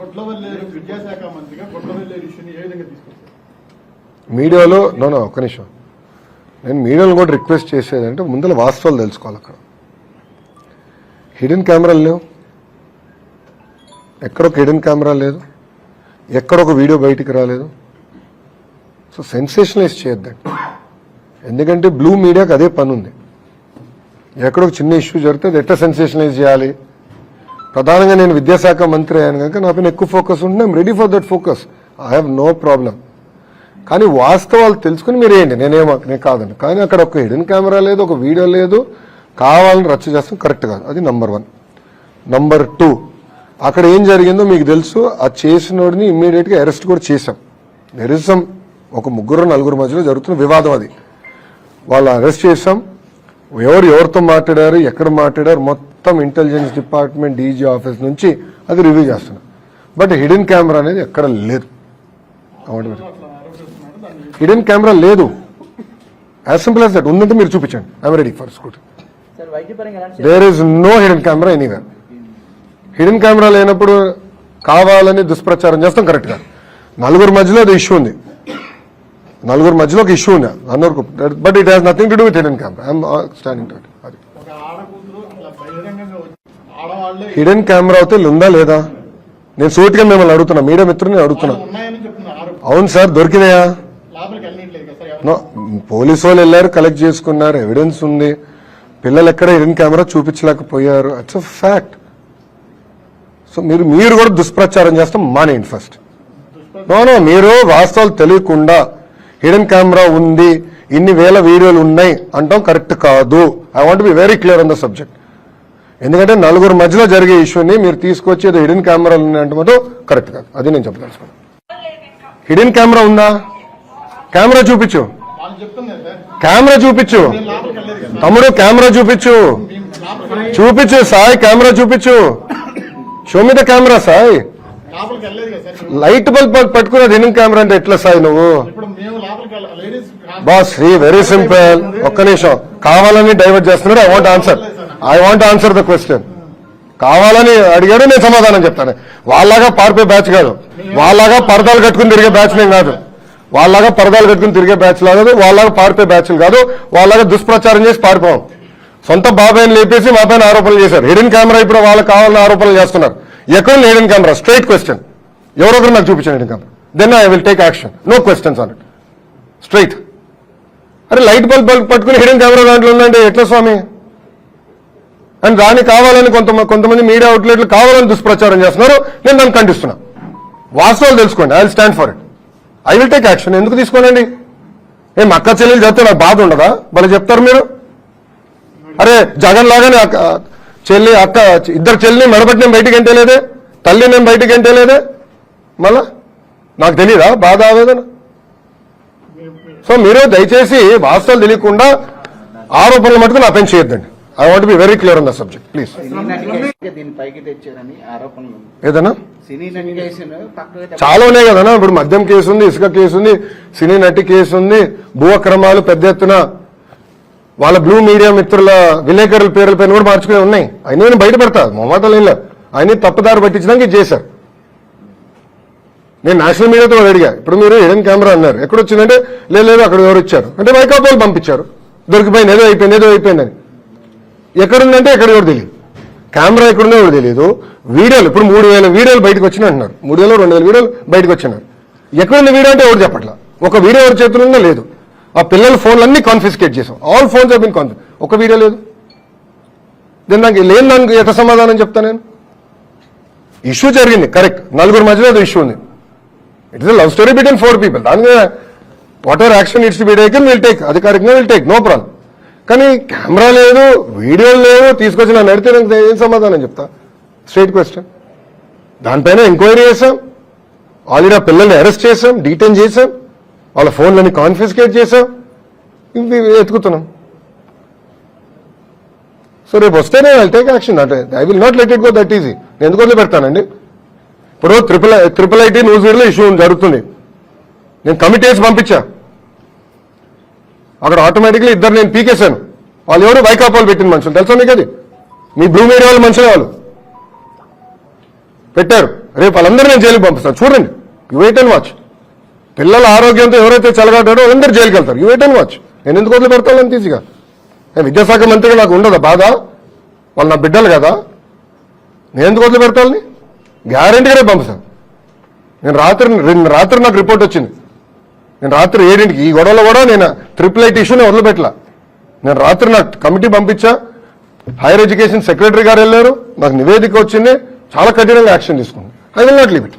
గొడ్లవల్లేరు విద్యాశాఖ మంత్రిగా గొడ్లవల్లేరు ఇష్యూని ఏ విధంగా మీడియాలో నో నో ఒక్క నిమిషం. నేను మీడియాలో కూడా రిక్వెస్ట్ చేసేదంటే ముందర వాస్తవాలు తెలుసుకోవాలి అక్కడ. హిడెన్ కెమెరాలు లేవు. ఎక్కడ ఒక హిడెన్ కెమెరా లేదు. ఎక్కడొక వీడియో బయటికి రాలేదు. సో సెన్సేషనలైజ్ చేయొద్దండి. ఎందుకంటే బ్లూ మీడియాకి అదే పని ఉంది. ఎక్కడొక చిన్న ఇష్యూ జరిగితే అది ఎట్లా సెన్సేషనలైజ్ చేయాలి? ప్రధానంగా నేను విద్యాశాఖ మంత్రి అయ్యాను కనుక నా పైన ఎక్కువ ఫోకస్ ఉంటే I'm ready for that focus I have no problem కానీ వాస్తవాలు తెలుసుకుని మీరు వేయండి. నేనేమో నేను కాదండి. కానీ అక్కడ ఒక హిడెన్ కెమెరా లేదు ఒక వీడియో లేదు. కావాలని రచ్చ చేస్తాం కరెక్ట్ కాదు. అది నంబర్ వన్ నంబర్ టూ అక్కడ ఏం జరిగిందో మీకు తెలుసు. ఆ చేసినోడిని ఇమ్మీడియట్గా అరెస్ట్ కూడా చేశాం. నిరసం ఇస్ ఒక ముగ్గురు నలుగురు మధ్యలో జరుగుతున్న వివాదం అది. వాళ్ళు అరెస్ట్ చేశాం. ఎవరు ఎవరితో మాట్లాడారు ఎక్కడ మాట్లాడారు మొత్తం ఇంటెలిజెన్స్ డిపార్ట్మెంట్ డీజీ ఆఫీస్ నుంచి అది రివ్యూ చేస్తున్నాం. బట్ హిడెన్ కెమెరా అనేది ఎక్కడ లేదు. హిడెన్ కెమెరా లేదు. యాజ్ సింపుల్ యాజ్ దట్ ఉందంటే మీరు చూపించండి. I'm ready for shoot there is no hidden camera anywhere hidden camera లేనప్పుడు కావాలని దుష్ప్రచారం చేస్తాం కరెక్ట్గా. నలుగురు మధ్యలో అది ఇష్యూ ఉంది. నలుగురు మధ్యలో ఒక ఇష్యూ ఉంది. అందరికి but it has nothing to do with hidden camera I'm standing అది. హిడెన్ కెమెరా అయితే ఉందా లేదా? నేను సూటిగా మిమ్మల్ని అడుగుతున్నా మీడియా మిత్రుని అడుగుతున్నా. అవును సార్ దొరికినాయా? పోలీసు వాళ్ళు వెళ్ళారు కలెక్ట్ చేసుకున్నారు ఎవిడెన్స్ ఉంది. పిల్లలు ఎక్కడ హిడెన్ కెమెరా చూపించలేకపోయారు. ఇట్స్ అ ఫ్యాక్ట్ సో మీరు మీరు కూడా దుష్ప్రచారం చేస్తాం మానేయండి ఫస్ట్ నో నో మీరు వాస్తవాలు తెలియకుండా హిడెన్ కెమెరా ఉంది ఇన్ని వేల వీడియోలు ఉన్నాయి అంటాం కరెక్ట్ కాదు. I want be very clear on the subject ఎందుకంటే నలుగురు మధ్యలో జరిగే ఇష్యూని మీరు తీసుకొచ్చి ఏదో హిడెన్ కెమెరాలు ఉన్నాయంటే కరెక్ట్ కాదు. అది నేను చెప్పదలుచుకున్నాను హిడెన్ కెమెరా ఉందా? కెమెరా చూపించు. కెమెరా చూపించు. తమ్ముడు కెమెరా చూపించు. చూపించు సాయి కెమెరా చూపించు. షో మీద కెమెరా సాయి. లైట్ బల్బ్ పట్టుకున్న హిడెన్ కెమెరా అంటే ఎట్లా సాయి నువ్వు? బాస్ శ్రీ వెరీ సింపుల్ ఒక్క నిమిషం. కావాలని డైవర్ట్ చేస్తున్నాడు I want answer I want answer the question కావాలని అడిగాడు నేను సమాధానం చెప్తాను. వాళ్ళలాగా పారిపోయే బ్యాచ్ కాదు. వాళ్ళలాగా పరదాలు కట్టుకుని తిరిగే బ్యాచ్ నేను కాదు. వాళ్ళలాగా పరదాలు కట్టుకుని తిరిగే బ్యాచ్ కాదు. వాళ్ళలాగా పారిపోయే బ్యాచ్లు కాదు. వాళ్ళలాగా దుష్ప్రచారం చేసి పారిపోం సొంత బాబాయిని లేపేసి మా పైన ఆరోపణలు చేశారు. హిడెన్ కెమెరా ఇప్పుడు వాళ్ళకి కావాలని ఆరోపణలు చేస్తున్నారు. ఎక్కడ హిడెన్ కెమెరా? Straight question. ఎవరొకరు నాకు చూపించాను hidden camera. Then I will take action no questions on it straight అరే లైట్ బల్బ్ బల్బ్ పట్టుకుని హిడెన్ కెమెరా దాంట్లో ఉందంటే ఎట్లా స్వామి? అండ్ దాన్ని కావాలని కొంత కొంతమంది మీడియా అవుట్లెట్లు కావాలని దుష్ప్రచారం చేస్తున్నారు. నేను దాన్ని ఖండిస్తున్నా. వాస్తవాలు తెలుసుకోండి. I will stand for it I will take action ఎందుకు తీసుకోనండి? ఏం అక్క చెల్లెలు చెప్తే నాకు బాధ ఉండదా? భలే చెప్తారు మీరు. అరే జగన్ లాగానే అక్క చెల్లి అక్క ఇద్దరు చెల్లిని మెడబట్టి నేను బయటికి ఎంటలేదే తల్లి నేను బయటికి ఎంటలేదే మళ్ళా? నాకు తెలీదా? బాధ ఆవేదన? సో మీరు దయచేసి వాస్తవాలు తెలియకుండా ఆరోపణలు మటుకు నా పైన చేయొద్దండి. I want be very clear on the subject please. ఏదన్నా? చాలా ఉన్నాయి కదన్నా? ఇప్పుడు మద్యం కేసు ఉంది ఇసుక కేసు ఉంది సినీ నటి కేసు ఉంది భూ అక్రమాలు పెద్ద ఎత్తున వాళ్ళ బ్లూ మీడియా మిత్రుల విలేకరుల పేర్ల పైన కూడా మార్చుకునే ఉన్నాయి. అయినా నేను బయట పెడతా మొమాటలు ఏం లేదు ఆయన తప్పుదారి పట్టించడానికి చేశారు నేను నేషనల్ మీడియాతో అడిగా ఇప్పుడు మీరు హిడెన్ కెమెరా అన్నారు. ఎక్కడ వచ్చిందంటే లేదు లేదు అక్కడ ఎవరు ఇచ్చారు. అంటే వైకాపా వాళ్ళు పంపించారు. దొరికిపోయింది ఏదో అయిపోయింది ఏదో అయిపోయిందని. ఎక్కడుందంటే ఎక్కడ కూడా తెలియదు కెమెరా ఎక్కడుందో కూడా తెలియదు వీడియోలు ఇప్పుడు మూడు వేల వీడియోలు బయటకు వచ్చినాయి అంటున్నారు. మూడు వేలు రెండు వేల వీడియోలు బయటకు వచ్చినారు ఎక్కడుంది వీడియో అంటే ఎవరు చెప్పట్లా? ఒక వీడియో ఎవరి చేతుల్లో ఉందో లేదు. ఆ పిల్లల ఫోన్లు కాన్ఫిస్కేట్ చేసాం ఆల్ ఫోన్స్ బిన్ కాన్ఫి ఒక వీడియో లేదు. దీని నాకు లేని దానికి ఎట సమాధానం చెప్తా నేను? ఇష్యూ జరిగింది కరెక్ట్ నలుగురు మధ్యలో అది ఇష్యూ ఉంది. It is love story between four people దాని whatever action it's be taken will take అధికారికంగా విల్ టేక్ నో ప్రాబ్లం కానీ కెమెరా లేదు వీడియోలు లేవు తీసుకొచ్చి నన్ను అడిగితే నాకు ఏం సమాధానం చెప్తా? స్ట్రైట్ క్వశ్చన్ దానిపైన ఎంక్వైరీ చేశాం. ఆల్రెడీ ఆ పిల్లల్ని అరెస్ట్ చేశాం డీటైన్ చేశాం. వాళ్ళ ఫోన్లని కాన్ఫిస్కేట్ చేశాం. ఇవి ఎత్తుకుతున్నాం సో రేపు వస్తేనే ఐ టేక్ యాక్షన్ అంటే I will not let it go that easy నేను ఎందుకు వదిలిపెడతానండి? ఇప్పుడు triple triple IT news issue జరుగుతుంది. నేను కమిటీ వేసి పంపించా. అక్కడ ఆటోమేటిక్లీ ఇద్దరు నేను పీకేశాను. వాళ్ళు ఎవరు వైకాపాలు పెట్టిన మనుషులు తెలుసా మీకు అది? మీ బ్లూ మీడియా వాళ్ళు మనుషులే వాళ్ళు. పెట్టారు. రేపు వాళ్ళందరూ నేను జైలుకి పంపిస్తాను. చూడండి. యు వెయిట్ అండ్ వాచ్ పిల్లల ఆరోగ్యంతో ఎవరైతే చెలగాటాడో అందరూ జైలుకి వెళ్తారు. యు వెయిట్ అండ్ వాచ్ నేను ఎందుకు వదిలి పెడతాను అంత ఈజీగా నేను విద్యాశాఖ మంత్రిగా నాకు ఉండదా బాధ? వాళ్ళు నా బిడ్డలు కదా. నేను ఎందుకు వదిలి పెడతాను గ్యారంటీగా రేపు పంపిస్తాను. నేను రాత్రి రాత్రి నాకు రిపోర్ట్ వచ్చింది. నేను రాత్రి ఏడింటికి ఈ గొడవలో కూడా నేను ట్రిపుల్ ఐటీ ఇష్యూని వదిలిపెట్టలా. నేను రాత్రి నాకు కమిటీ పంపించా. హైయర్ ఎడ్యుకేషన్ సెక్రటరీ గారు వెళ్ళారు. నాకు నివేదిక వచ్చింది. చాలా కఠినంగా యాక్షన్ తీసుకుంది I will not leave it.